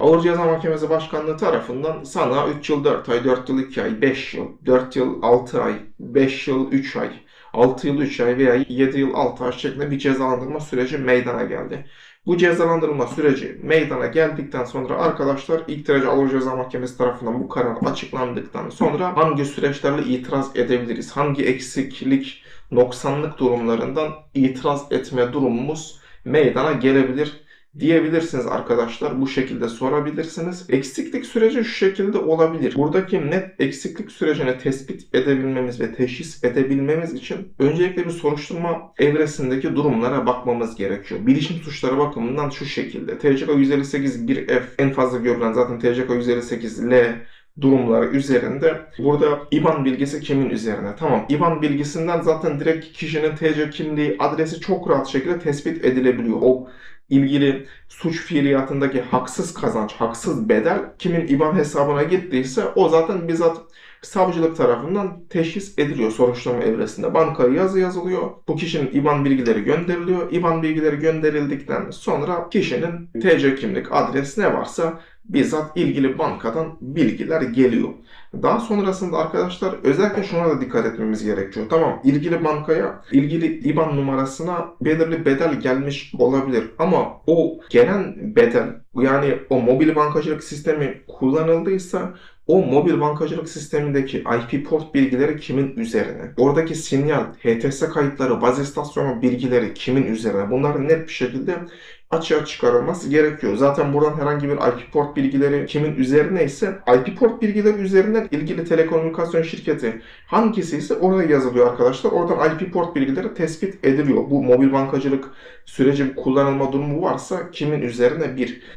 Ağır Ceza Mahkemesi Başkanlığı tarafından sana 3 yıl 4 ay, 4 yıl 2 ay, 5 yıl, 4 yıl 6 ay, 5 yıl 3 ay, 6 yıl 3 ay veya 7 yıl 6 ay şeklinde bir cezalandırma süreci meydana geldi. Bu cezalandırma süreci meydana geldikten sonra arkadaşlar ilk derece ağır ceza mahkemesi tarafından bu karar açıklandıktan sonra hangi süreçlerle itiraz edebiliriz? Hangi eksiklik, noksanlık durumlarından itiraz etme durumumuz meydana gelebilir diyebilirsiniz arkadaşlar. Bu şekilde sorabilirsiniz. Eksiklik süreci şu şekilde olabilir. Buradaki net eksiklik sürecini tespit edebilmemiz ve teşhis edebilmemiz için öncelikle bir soruşturma evresindeki durumlara bakmamız gerekiyor. Bilişim suçları bakımından şu şekilde. TCK 158 1F en fazla görülen zaten TCK 158 L durumları üzerinde burada IBAN bilgisi kimin üzerine? Tamam IBAN bilgisinden zaten direkt kişinin TC kimliği adresi çok rahat şekilde tespit edilebiliyor. O ilgili suç fiiliyatındaki haksız kazanç, haksız bedel kimin IBAN hesabına gittiyse o zaten bizzat savcılık tarafından teşhis ediliyor soruşturma evresinde. Bankaya yazı yazılıyor. Bu kişinin IBAN bilgileri gönderiliyor. IBAN bilgileri gönderildikten sonra kişinin TC kimlik, adres ne varsa bizzat ilgili bankadan bilgiler geliyor. Daha sonrasında arkadaşlar özellikle şuna da dikkat etmemiz gerekiyor. Tamam ilgili bankaya ilgili IBAN numarasına belirli bedel gelmiş olabilir ama o gelen bedel yani o mobil bankacılık sistemi kullanıldıysa o mobil bankacılık sistemindeki IP port bilgileri kimin üzerine? Oradaki sinyal, HTS kayıtları, baz istasyonu bilgileri kimin üzerine? Bunların net bir şekilde açığa çıkarılması gerekiyor. Zaten buradan herhangi bir IP port bilgileri kimin üzerine ise IP port bilgileri üzerinden ilgili telekomünikasyon şirketi hangisi ise orada yazılıyor arkadaşlar. Oradan IP port bilgileri tespit ediliyor. Bu mobil bankacılık süreci kullanılma durumu varsa kimin üzerine bir